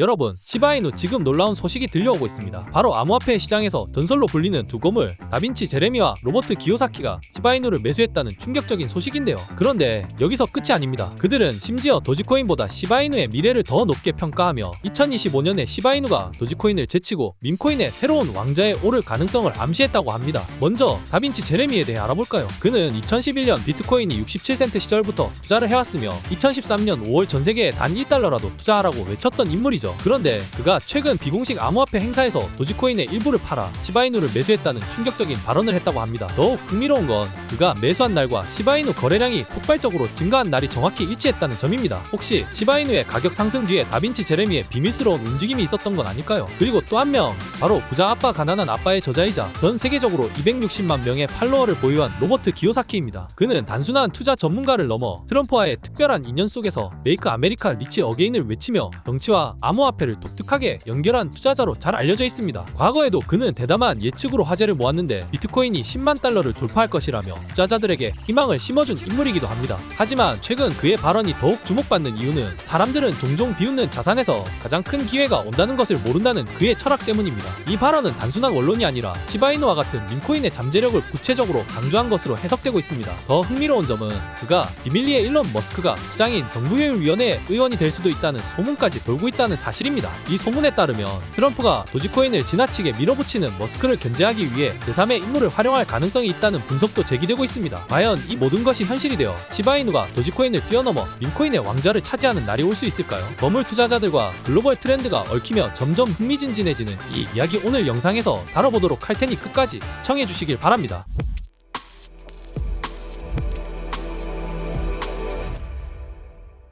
여러분, 시바이누 지금 놀라운 소식이 들려오고 있습니다. 바로 암호화폐 시장에서 전설로 불리는 두 고물 다빈치 제레미와 로버트 기요사키가 시바이누를 매수했다는 충격적인 소식인데요. 그런데 여기서 끝이 아닙니다. 그들은 심지어 도지코인보다 시바이누의 미래를 더 높게 평가하며 2025년에 시바이누가 도지코인을 제치고 밈코인의 새로운 왕자에 오를 가능성을 암시했다고 합니다. 먼저 다빈치 제레미에 대해 알아볼까요? 그는 2011년 비트코인이 67센트 시절부터 투자를 해왔으며 2013년 5월 전 세계에 단 1달러라도 투자하라고 외쳤던 인물이죠. 그런데 그가 최근 비공식 암호화폐 행사에서 도지코인의 일부를 팔아 시바이누를 매수했다는 충격적인 발언을 했다고 합니다. 더욱 흥미로운 건 그가 매수한 날과 시바이누 거래량이 폭발적으로 증가한 날이 정확히 일치했다는 점입니다. 혹시 시바이누의 가격 상승 뒤에 다빈치 제레미의 비밀스러운 움직임이 있었던 건 아닐까요? 그리고 또 한 명, 바로 부자 아빠 가난한 아빠의 저자이자 전 세계적으로 260만 명의 팔로워를 보유한 로버트 기요사키입니다. 그는 단순한 투자 전문가를 넘어 트럼프와의 특별한 인연 속에서 메이크 아메리카 리치 어게인을 외치며 정치와 암호화폐를 독특하게 연결한 투자자로 잘 알려져 있습니다. 과거에도 그는 대담한 예측으로 화제를 모았는데 비트코인이 10만 달러를 돌파할 것이라며 투자자들에게 희망을 심어준 인물이기도 합니다. 하지만 최근 그의 발언이 더욱 주목받는 이유는 사람들은 종종 비웃는 자산에서 가장 큰 기회가 온다는 것을 모른다는 그의 철학 때문입니다. 이 발언은 단순한 원론이 아니라 시바이누와 같은 민코인의 잠재력을 구체적으로 강조한 것으로 해석되고 있습니다. 더 흥미로운 점은 그가 비밀리에 일론 머스크가 부장인 정부효율위원회의 의원이 될 수도 있다는 소문까지 돌고 있다는 사실입니다. 이 소문에 따르면 트럼프가 도지코인을 지나치게 밀어붙이는 머스크를 견제하기 위해 제3의 인물을 활용할 가능성이 있다는 분석도 제기 되고 있습니다. 과연 이 모든 것이 현실이 되어 시바이누가 도지코인을 뛰어넘어 민코인의 왕좌를 차지하는 날이 올 수 있을까요? 거물 투자자들과 글로벌 트렌드가 얽히며 점점 흥미진진해지는 이 이야기 오늘 영상에서 다뤄보도록 할 테니 끝까지 시청해 주시길 바랍니다.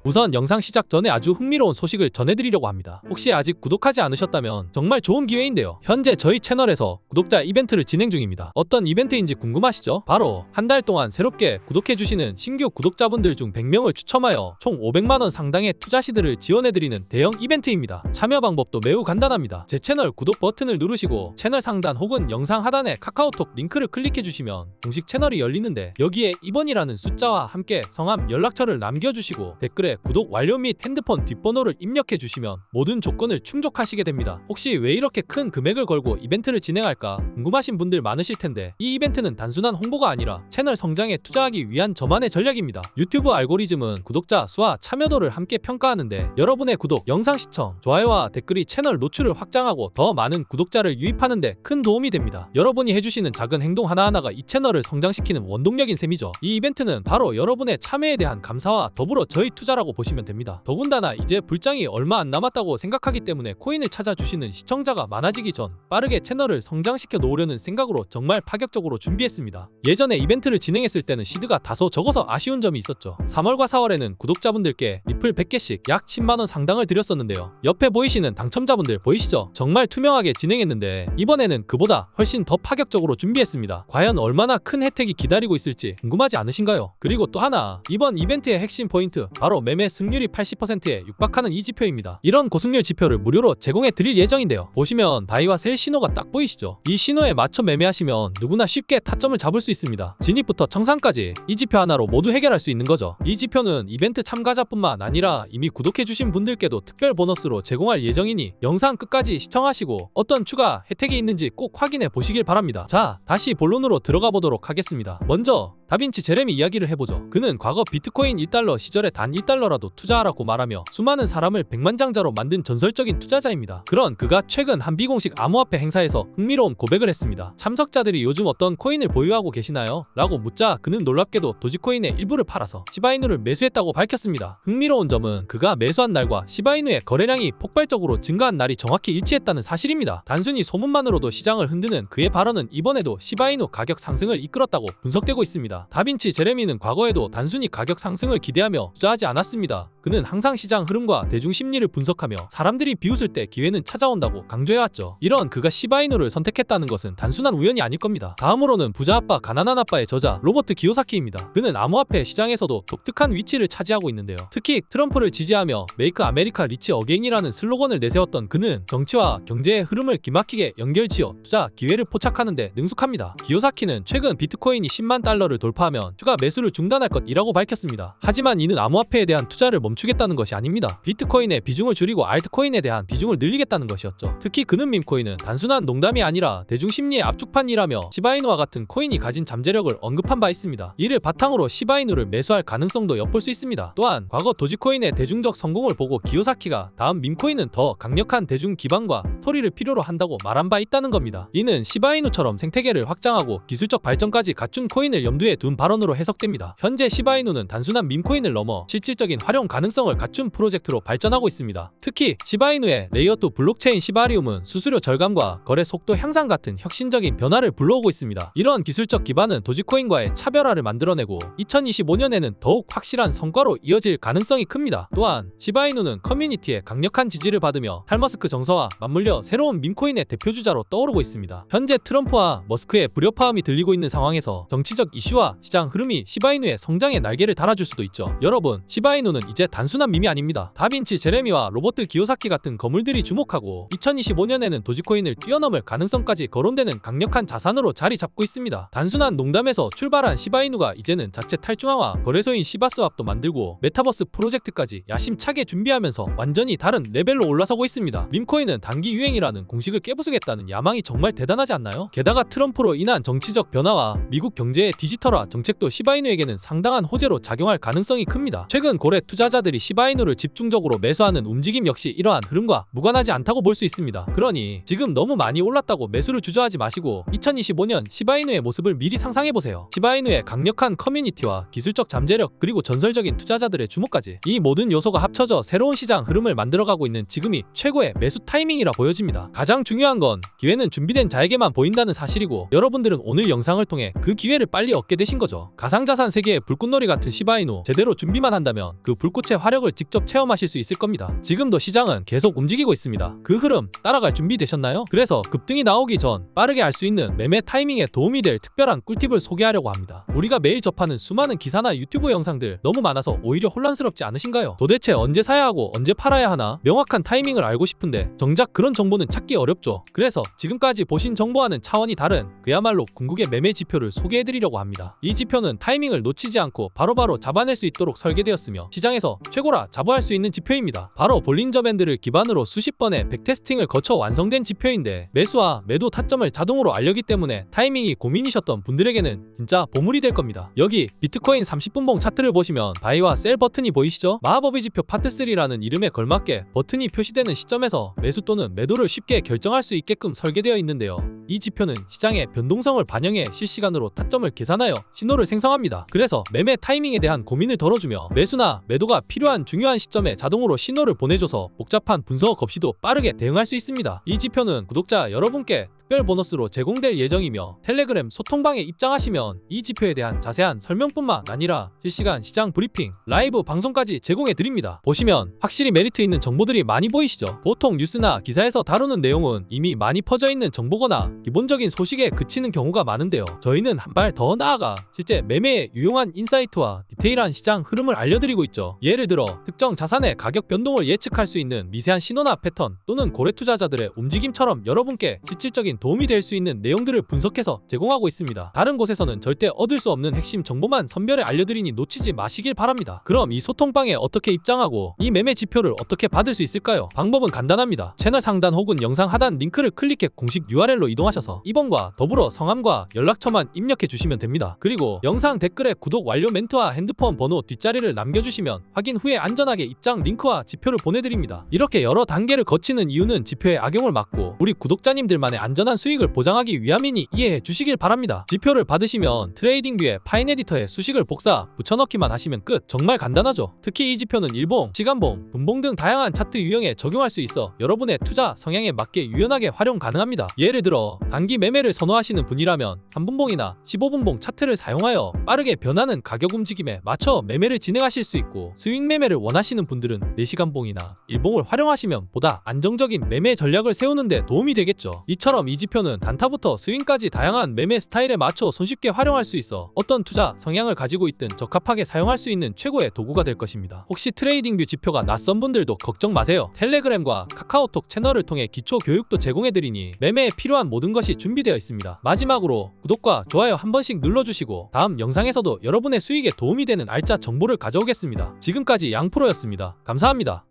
우선 영상 시작 전에 아주 흥미로운 소식을 전해드리려고 합니다. 혹시 아직 구독하지 않으셨다면 정말 좋은 기회인데요. 현재 저희 채널에서 구독자 이벤트를 진행 중입니다. 어떤 이벤트인지 궁금하시죠? 바로 한 달 동안 새롭게 구독해주시는 신규 구독자분들 중 100명을 추첨하여 총 500만원 상당의 투자 시드를 지원해드리는 대형 이벤트입니다. 참여 방법도 매우 간단합니다. 제 채널 구독 버튼을 누르시고 채널 상단 혹은 영상 하단에 카카오톡 링크를 클릭해주시면 공식 채널이 열리는데 여기에 2번이라는 숫자와 함께 성함 연락처를 남겨주시고 댓글에 구독 완료 및 핸드폰 뒷번호를 입력해 주시면 모든 조건을 충족하시게 됩니다. 혹시 왜 이렇게 큰 금액을 걸고 이벤트를 진행할까 궁금하신 분들 많으실 텐데 이 이벤트는 단순한 홍보가 아니라 채널 성장에 투자하기 위한 저만의 전략입니다. 유튜브 알고리즘은 구독자 수와 참여도를 함께 평가하는데 여러분의 구독, 영상 시청, 좋아요와 댓글이 채널 노출을 확장하고 더 많은 구독자를 유입하는데 큰 도움이 됩니다. 여러분이 해주시는 작은 행동 하나하나가 이 채널을 성장시키는 원동력인 셈이죠. 이 이벤트는 바로 여러분의 참여에 대한 감사와 더불어 저희 투자라고 보시면 됩니다. 더군다나 이제 불장이 얼마 안 남았다고 생각하기 때문에 코인을 찾아주시는 시청자가 많아지기 전 빠르게 채널을 성장시켜 놓으려는 생각으로 정말 파격적으로 준비했습니다. 예전에 이벤트를 진행했을 때는 시드가 다소 적어서 아쉬운 점이 있었죠. 3월과 4월에는 구독자분들께 리플 100개씩 약 10만원 상당을 드렸었는데요. 옆에 보이시는 당첨자분들 보이시죠? 정말 투명하게 진행했는데 이번에는 그보다 훨씬 더 파격적으로 준비했습니다. 과연 얼마나 큰 혜택이 기다리고 있을지 궁금하지 않으신가요? 그리고 또 하나 이번 이벤트의 핵심 포인트 바로 매매 승률이 80%에 육박하는 이 지표입니다. 이런 고승률 지표를 무료로 제공해 드릴 예정인데요. 보시면 바이와 셀 신호가 딱 보이시죠? 이 신호에 맞춰 매매하시면 누구나 쉽게 타점을 잡을 수 있습니다. 진입부터 청산까지 이 지표 하나로 모두 해결할 수 있는 거죠. 이 지표는 이벤트 참가자뿐만 아니라 이미 구독해주신 분들께도 특별 보너스로 제공할 예정이니 영상 끝까지 시청하시고 어떤 추가 혜택이 있는지 꼭 확인해 보시길 바랍니다. 자, 다시 본론으로 들어가 보도록 하겠습니다. 먼저 다빈치 제레미 이야기를 해보죠. 그는 과거 비트코인 1달러 시절에 단 1달러 라도 투자하라고 말하며 수많은 사람을 백만장자로 만든 전설적인 투자자입니다. 그런 그가 최근 한 비공식 암호화폐 행사에서 흥미로운 고백을 했습니다. 참석자들이 요즘 어떤 코인을 보유하고 계시나요? 라고 묻자 그는 놀랍게도 도지코인의 일부를 팔아서 시바이누를 매수했다고 밝혔습니다. 흥미로운 점은 그가 매수한 날과 시바이누의 거래량이 폭발적으로 증가한 날이 정확히 일치했다는 사실입니다. 단순히 소문만으로도 시장을 흔드는 그의 발언은 이번에도 시바이누 가격 상승을 이끌었다고 분석되고 있습니다. 다빈치 제레미는 과거에도 단순히 가격 상승을 기대하며 투자하지 않았 습니다. 그는 항상 시장 흐름과 대중 심리를 분석하며 사람들이 비웃을 때 기회는 찾아온다고 강조해왔죠. 이런 그가 시바이누를 선택했다는 것은 단순한 우연이 아닐 겁니다. 다음으로는 부자 아빠 가난한 아빠의 저자 로버트 기요사키입니다. 그는 암호화폐 시장에서도 독특한 위치를 차지하고 있는데요. 특히 트럼프를 지지하며 메이크 아메리카 리치 어게인이라는 슬로건을 내세웠던 그는 정치와 경제의 흐름을 기막히게 연결지어 투자 기회를 포착하는데 능숙합니다. 기요사키는 최근 비트코인이 10만 달러를 돌파하면 추가 매수를 중단할 것이라고 밝혔습니다. 하지만 이는 암호화폐에 대한 투자를 멈 멈추겠다는 것이 아닙니다. 비트코인의 비중을 줄이고 알트코인에 대한 비중을 늘리겠다는 것이었죠. 특히 그는 밈코인은 단순한 농담이 아니라 대중 심리의 압축판이라며 시바이누와 같은 코인이 가진 잠재력을 언급한 바 있습니다. 이를 바탕으로 시바이누를 매수할 가능성도 엿볼 수 있습니다. 또한 과거 도지코인의 대중적 성공을 보고 기요사키가 다음 밈코인은 더 강력한 대중 기반과 스토리를 필요로 한다고 말한 바 있다는 겁니다. 이는 시바이누처럼 생태계를 확장하고 기술적 발전까지 갖춘 코인을 염두에 둔 발언으로 해석됩니다. 현재 시바이누는 단순한 밈코인을 넘어 실질적인 활용 가능 성을 갖춘 프로젝트로 발전하고 있습니다. 특히 시바이누의 레이어2 블록체인 시바리움은 수수료 절감과 거래 속도 향상 같은 혁신적인 변화를 불러오고 있습니다. 이러한 기술적 기반은 도지코인과의 차별화를 만들어내고 2025년에는 더욱 확실한 성과로 이어질 가능성이 큽니다. 또한 시바이누는 커뮤니티의 강력한 지지를 받으며 탈머스크 정서와 맞물려 새로운 밈코인의 대표주자로 떠오르고 있습니다. 현재 트럼프와 머스크의 불협화음이 들리고 있는 상황에서 정치적 이슈와 시장 흐름이 시바이누의 성장의 날개를 달아줄 수도 있죠. 여러분, 시바이누는 이제 단순한 밈이 아닙니다. 다빈치 제레미와 로버트 기요사키 같은 거물들이 주목하고 2025년에는 도지코인을 뛰어넘을 가능성까지 거론되는 강력한 자산으로 자리 잡고 있습니다. 단순한 농담에서 출발한 시바이누가 이제는 자체 탈중앙화 거래소인 시바스왑도 만들고 메타버스 프로젝트까지 야심차게 준비하면서 완전히 다른 레벨로 올라서고 있습니다. 밈코인은 단기 유행이라는 공식을 깨부수겠다는 야망이 정말 대단하지 않나요? 게다가 트럼프로 인한 정치적 변화와 미국 경제의 디지털화 정책도 시바이누에게는 상당한 호재로 작용할 가능성이 큽니다. 최근 고래 투자자들 이 시바이누를 집중적으로 매수하는 움직임 역시 이러한 흐름과 무관하지 않다고 볼 수 있습니다. 그러니 지금 너무 많이 올랐다고 매수를 주저하지 마시고 2025년 시바이누의 모습을 미리 상상해 보세요. 시바이누의 강력한 커뮤니티와 기술적 잠재력 그리고 전설적인 투자자들의 주목까지 이 모든 요소가 합쳐져 새로운 시장 흐름을 만들어가고 있는 지금이 최고의 매수 타이밍이라 보여집니다. 가장 중요한 건 기회는 준비된 자에게만 보인다는 사실이고 여러분들은 오늘 영상을 통해 그 기회를 빨리 얻게 되신 거죠. 가상자산 세계의 불꽃놀이 같은 시바이누 제대로 준비만 한다면 그 불꽃 의 화력을 직접 체험하실 수 있을 겁니다. 지금도 시장은 계속 움직이고 있습니다. 그 흐름 따라갈 준비 되셨나요? 그래서 급등이 나오기 전 빠르게 알 수 있는 매매 타이밍에 도움이 될 특별한 꿀팁을 소개하려고 합니다. 우리가 매일 접하는 수많은 기사나 유튜브 영상들 너무 많아서 오히려 혼란스럽지 않으신가요? 도대체 언제 사야 하고 언제 팔아야 하나 명확한 타이밍을 알고 싶은데 정작 그런 정보는 찾기 어렵죠. 그래서 지금까지 보신 정보와는 차원이 다른 그야말로 궁극의 매매 지표를 소개해드리려고 합니다. 이 지표는 타이밍을 놓치지 않고 바로바로 잡아낼 수 있도록 설계되었으며 시장에서 최고라 자부할 수 있는 지표입니다. 바로 볼린저 밴드를 기반으로 수십 번의 백테스팅을 거쳐 완성된 지표인데 매수와 매도 타점을 자동으로 알려기 때문에 타이밍이 고민이셨던 분들에게는 진짜 보물이 될 겁니다. 여기 비트코인 30분봉 차트를 보시면 바이와 셀 버튼이 보이시죠? 마법의 지표 파트 3라는 이름에 걸맞게 버튼이 표시되는 시점에서 매수 또는 매도를 쉽게 결정할 수 있게끔 설계되어 있는데요. 이 지표는 시장의 변동성을 반영해 실시간으로 타점을 계산하여 신호를 생성합니다. 그래서 매매 타이밍에 대한 고민을 덜어주며 매수나 매도가 필요한 중요한 시점에 자동으로 신호를 보내줘서 복잡한 분석 없이도 빠르게 대응할 수 있습니다. 이 지표는 구독자 여러분께 특별 보너스로 제공될 예정이며 텔레그램 소통방에 입장하시면 이 지표에 대한 자세한 설명뿐만 아니라 실시간 시장 브리핑, 라이브 방송까지 제공해 드립니다. 보시면 확실히 메리트 있는 정보들이 많이 보이시죠? 보통 뉴스나 기사에서 다루는 내용은 이미 많이 퍼져 있는 정보거나 기본적인 소식에 그치는 경우가 많은데요. 저희는 한 발 더 나아가 실제 매매에 유용한 인사이트와 디테일한 시장 흐름을 알려드리고 있죠. 예를 들어 특정 자산의 가격 변동을 예측할 수 있는 미세한 신호나 패턴 또는 고래 투자자들의 움직임처럼 여러분께 실질적인 도움이 될 수 있는 내용들을 분석해서 제공하고 있습니다. 다른 곳에서는 절대 얻을 수 없는 핵심 정보만 선별해 알려드리니 놓치지 마시길 바랍니다. 그럼 이 소통방에 어떻게 입장하고 이 매매 지표를 어떻게 받을 수 있을까요? 방법은 간단합니다. 채널 상단 혹은 영상 하단 링크를 클릭해 공식 URL로 이동 하셔서 이번과 더불어 성함과 연락처만 입력해 주시면 됩니다. 그리고 영상 댓글에 구독 완료 멘트와 핸드폰 번호 뒷자리를 남겨주시면 확인 후에 안전하게 입장 링크와 지표를 보내드립니다. 이렇게 여러 단계를 거치는 이유는 지표의 악용을 막고 우리 구독자님들만의 안전한 수익을 보장하기 위함이니 이해해 주시길 바랍니다. 지표를 받으시면 트레이딩뷰에 파인 에디터에 수식을 복사, 붙여넣기만 하시면 끝. 정말 간단하죠. 특히 이 지표는 일봉, 시간봉, 분봉 등 다양한 차트 유형에 적용할 수 있어 여러분의 투자 성향에 맞게 유연하게 활용 가능합니다. 예를 들어 단기 매매를 선호하시는 분이라면 3분봉이나 15분봉 차트를 사용하여 빠르게 변하는 가격 움직임에 맞춰 매매를 진행하실 수 있고 스윙 매매를 원하시는 분들은 4시간봉이나 일봉을 활용하시면 보다 안정적인 매매 전략을 세우는 데 도움이 되겠죠. 이처럼 이 지표는 단타부터 스윙까지 다양한 매매 스타일에 맞춰 손쉽게 활용할 수 있어 어떤 투자 성향을 가지고 있든 적합하게 사용할 수 있는 최고의 도구가 될 것입니다. 혹시 트레이딩뷰 지표가 낯선 분들도 걱정 마세요. 텔레그램과 카카오톡 채널을 통해 기초 교육도 제공해드리니 매매에 필요한 모든 모든 것이 준비되어 있습니다. 마지막으로 구독과 좋아요 한 번씩 눌러주시고 다음 영상에서도 여러분의 수익에 도움이 되는 알짜 정보를 가져오겠습니다. 지금까지 양프로였습니다. 감사합니다.